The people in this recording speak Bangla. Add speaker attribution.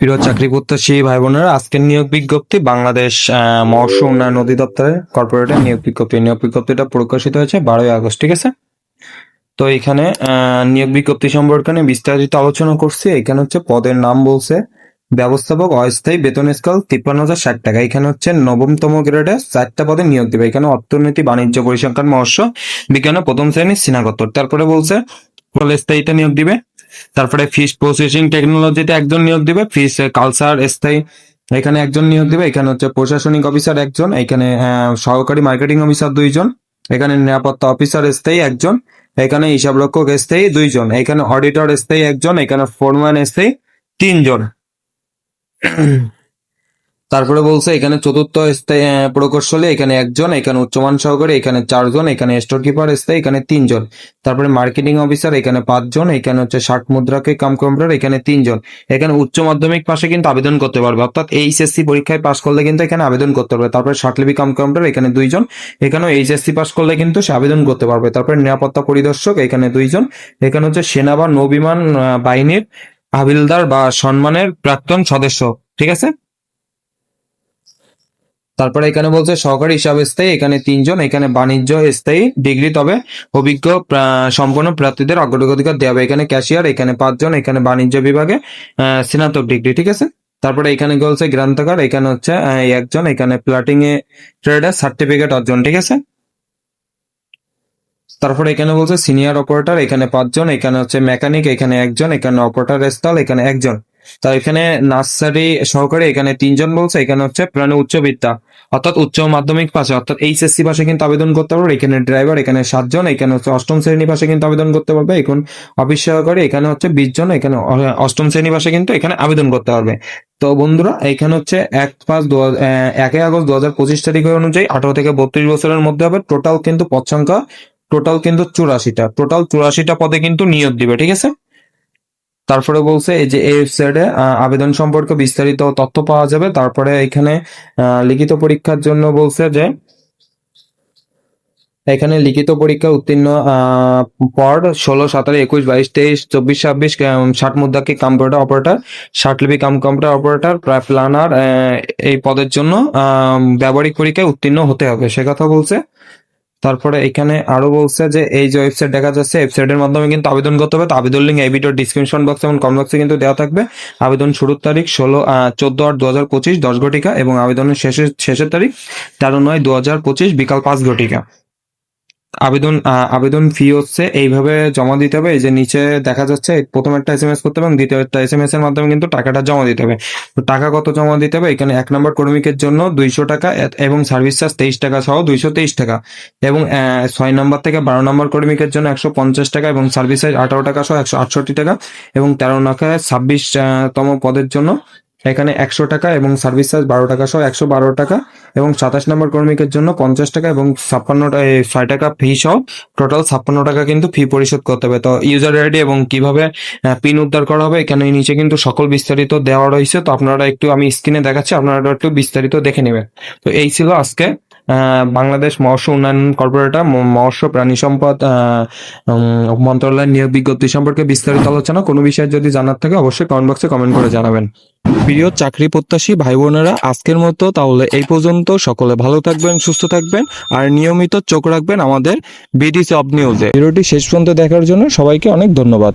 Speaker 1: প্রিয় চাকরি প্রত্যাশী ভাই বোনেরা, আজকের নিয়োগ বিজ্ঞপ্তি বাংলাদেশ মৎস্য উন্নয়ন অধিদপ্তরের কর্পোরেটের নিয়োগ বিজ্ঞপ্তি। নিয়োগ বিজ্ঞপ্তিটা প্রকাশিত হয়েছে বারোই আগস্ট, ঠিক আছে? তো এখানে নিয়োগ বিজ্ঞপ্তি সম্পর্কে বিস্তারিত আলোচনা করছি। এখানে হচ্ছে পদের নাম বলছে, ব্যবস্থাপক অস্থায়ী বেতন স্কেল তিপ্পান্ন হাজার ষাট টাকা। এখানে হচ্ছে নবমতম গ্রেডে চারটা পদে নিয়োগ দেবে। এখানে অর্থনীতি, বাণিজ্য, পরিসংখ্যান, মৎস্য, বিজ্ঞানে প্রথম শ্রেণির স্নাতকোত্তর। তারপরে বলছে স্থায়ীতে নিয়োগ দিবে। তারপরে ফিস প্রসেসিং টেকনোলজিতে একজন নিয়োগ দিবে ফিস কালচার স্থায়ী এখানে একজন নিয়োগ দিবে এখানে হচ্ছে প্রশাসনিক অফিসার একজন এখানে আহ, সহকারী মার্কেটিং অফিসার দুইজন এখানে নিরাপত্তা অফিসার স্থায়ী একজন এখানে হিসাবরক্ষক স্থায়ী দুইজন এখানে অডিটর স্থায়ী একজন এখানে ফোরম্যান স্থায়ী তিনজন। তারপরে বলছে, এখানে চতুর্থ প্রকৌশলী, এখানে একজন, এখানে উচ্চমান সহকারী, এখানে চারজন, এখানে স্টোর কিপার স্থায়ী, এখানে তিনজন। তারপরে মার্কেটিং অফিসার, এখানে পাঁচজন, এখানে হচ্ছে ষাট মুদ্রাকে কাম কম্পিউটার, এখানে তিনজন। এখানে উচ্চ মাধ্যমিক পাশে কিন্তু আবেদন করতে পারবে, অর্থাৎ এইচএসসি পরীক্ষায় পাশ করলে কিন্তু এখানে আবেদন করতে পারবে। তারপরে ষাটলিপি কাম কম্পিউটার, এখানে দুইজন এখানে এইচএসসি পাশ করলে কিন্তু সে আবেদন করতে পারবে। তারপরে নিরাপত্তা পরিদর্শক, এখানে দুইজন, এখানে হচ্ছে সেনা বা নৌবিমান বাহিনীর হাবিলদার বা সম্মানের প্রাক্তন সদস্য, ঠিক আছে? তারপরে এখানে বলছে সহকারী হিসাব স্থায়ী, এখানে তিনজন, এখানে বাণিজ্য স্থায়ী, ডিগ্রি তবে অভিজ্ঞ সম্পন্ন প্রার্থীদের অগ্রগতিকার দেওয়া হবে। এখানে ক্যাশিয়ার, এখানে পাঁচজন, এখানে বাণিজ্য বিভাগে স্নাতক ডিগ্রি, ঠিক আছে? তারপরে এখানে বলছে গ্রান্থাগার, এখানে হচ্ছে একজন, এখানে প্লাটিং এ ট্রেডার সার্টিফিকেট অর্জন, ঠিক আছে? তারপরে এখানে বলছে সিনিয়র অপারেটর এখানে পাঁচজন, এখানে হচ্ছে মেকানিক এখানে একজন, এখানে অপারেটর স্থল এখানে একজন। তার এখানে নার্সারি সহকারে এখানে তিনজন বলছে, এখানে হচ্ছে প্রাণ উচ্চ বিদ্যা, অর্থাৎ উচ্চ মাধ্যমিক পাশে, অর্থাৎ এইচএসসি পাশে কিন্তু আবেদন করতে পারবে, এখানে ড্রাইভার এখানে সাতজন, এখানে হচ্ছে অষ্টম শ্রেণি পাশে কিন্তু আবেদন করতে পারবে, এখন অফিস সহকারে এখানে হচ্ছে বিশ জন, এখানে অষ্টম শ্রেণি পাশে কিন্তু এখানে আবেদন করতে পারবে। তো বন্ধুরা, এখানে হচ্ছে এক পাঁচ দু একই আগস্ট দু হাজার পঁচিশ তারিখের অনুযায়ী আঠারো থেকে বত্রিশ বছরের মধ্যে হবে টোটাল কিন্তু পদ সংখ্যা টোটাল কিন্তু চুরাশিটা টোটাল চুরাশিটা পদে কিন্তু নিয়োগ দিবে, ঠিক আছে? তারপরে বলছে এই যে এই ওয়েবসাইটে আবেদন সম্পর্কে বিস্তারিত তথ্য পাওয়া যাবে। তারপরে এখানে লিখিত পরীক্ষার জন্য বলছে যে, এখানে লিখিত পরীক্ষা উত্তীর্ণ পর ষোলো, সতেরো, একুশ, বাইশ, তেইশ, চব্বিশ, ছাব্বিশ ষাট মুদ্রাকে কম্পিউটার অপারেটর ষাটলিপি কাম কম্পিউটার অপারেটর প্ল্যানার এই পদের জন্য ব্যবহারিক পরীক্ষায় উত্তীর্ণ হতে হবে। সে কথা বলছে। তারপরে এখানে আরও বলছে যে, এই যে ওয়েবসাইট দেখা যাচ্ছে ওয়েবসাইটের মাধ্যমে কিন্তু আবেদন করতে হবে। আবেদন লিঙ্ক এই ভিডিওর ডিসক্রিপশন বক্স এবং কমেন্ট বক্সে কিন্তু দেওয়া থাকবে। আবেদন শুরুর তারিখ ষোলো চোদ্দ আট দু হাজার পঁচিশ, দশ ঘটিকা এবং আবেদনের শেষের শেষের তারিখ তেরো নয় দু হাজার পঁচিশ, বিকাল পাঁচ ঘটিকা। আবেদন আবেদন ফি হচ্ছে, এইভাবে জমা দিতে হবে, এই যে নিচে দেখা যাচ্ছে, প্রথম একটা এস এম এস করতে হবে এবং দ্বিতীয় একটা এস এম এস এর মাধ্যমে কিন্তু টাকাটা জমা দিতে হবে। তো টাকা কত জমা দিতে হবে? এখানে এক নম্বর কর্মীকের জন্য দুইশো টাকা এবং সার্ভিস চার্জ তেইশ টাকা সহ দুইশো তেইশ টাকা। এবং ছয় নম্বর থেকে বারো নম্বর কর্মীকের জন্য একশো পঞ্চাশ টাকা এবং সার্ভিস চার্জ আঠারো টাকা সহ একশো আটষট্টি টাকা এবং তেরো টাকা ছাব্বিশ তম পদের জন্য এখানে একশো টাকা এবং সার্ভিস চার্জ বারো টাকা সহ একশো বারো টাকা এবং সাতাশ নম্বর কর্মীকের জন্য পঞ্চাশ টাকা এবং ছাপ্পান্ন ষাট টাকা ফি সহ টোটাল ছাপ্পান্ন টাকা কিন্তু ফি পরিশোধ করতে হবে। তো ইউজার আইডি এবং কীভাবে পিন উদ্ধার করা হবে এখানে নিচে কিন্তু সকল বিস্তারিত দেওয়া রয়েছে। তো আপনারা একটু আমি স্ক্রিনে দেখাচ্ছি, আপনারা একটু বিস্তারিত দেখে নেবেন। তো এই ছিল আজকে বাংলাদেশ মৎস্য উন্নয়ন কর্পোরেটর মৎস্য প্রাণী সম্পদ মন্ত্রণালয়ের নিয়োগ বিজ্ঞপ্তি সম্পর্কে বিস্তারিত আলোচনা। কোনো বিষয়ে যদি জানার থাকে অবশ্যই কমেন্ট বক্সে কমেন্ট করে জানাবেন। প্রিয় চাকরি প্রত্যাশী ভাই বোনেরা আজকের মতো তাহলে এই পর্যন্ত। সকলে ভালো থাকবেন, সুস্থ থাকবেন, আর নিয়মিত চোখ রাখবেন আমাদের বিডি জব নিউজে ভিডিওটি শেষ পর্যন্ত দেখার জন্য সবাইকে অনেক ধন্যবাদ।